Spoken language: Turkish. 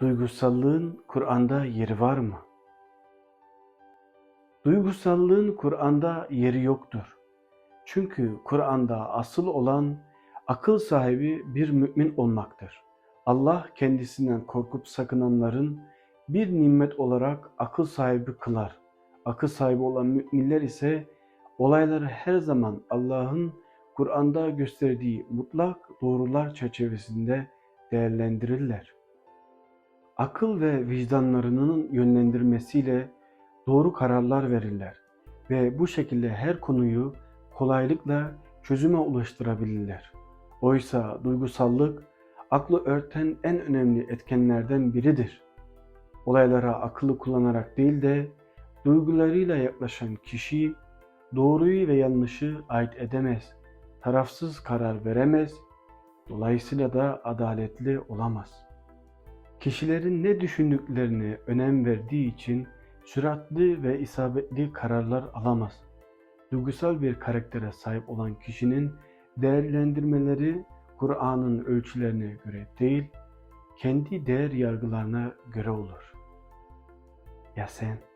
Duygusallığın Kur'an'da yeri var mı? Duygusallığın Kur'an'da yeri yoktur. Çünkü Kur'an'da asıl olan akıl sahibi bir mümin olmaktır. Allah kendisinden korkup sakınanların bir nimet olarak akıl sahibi kılar. Akıl sahibi olan müminler ise olayları her zaman Allah'ın Kur'an'da gösterdiği mutlak doğrular çerçevesinde değerlendirirler. Akıl ve vicdanlarının yönlendirmesiyle doğru kararlar verirler ve bu şekilde her konuyu kolaylıkla çözüme ulaştırabilirler. Oysa duygusallık aklı örten en önemli etkenlerden biridir. Olaylara akıllı kullanarak değil de duygularıyla yaklaşan kişi doğruyu ve yanlışı ayırt edemez, tarafsız karar veremez, dolayısıyla da adaletli olamaz. Kişilerin ne düşündüklerine önem verdiği için süratli ve isabetli kararlar alamaz. Duygusal bir karaktere sahip olan kişinin değerlendirmeleri Kur'an'ın ölçülerine göre değil, kendi değer yargılarına göre olur. Ya sen?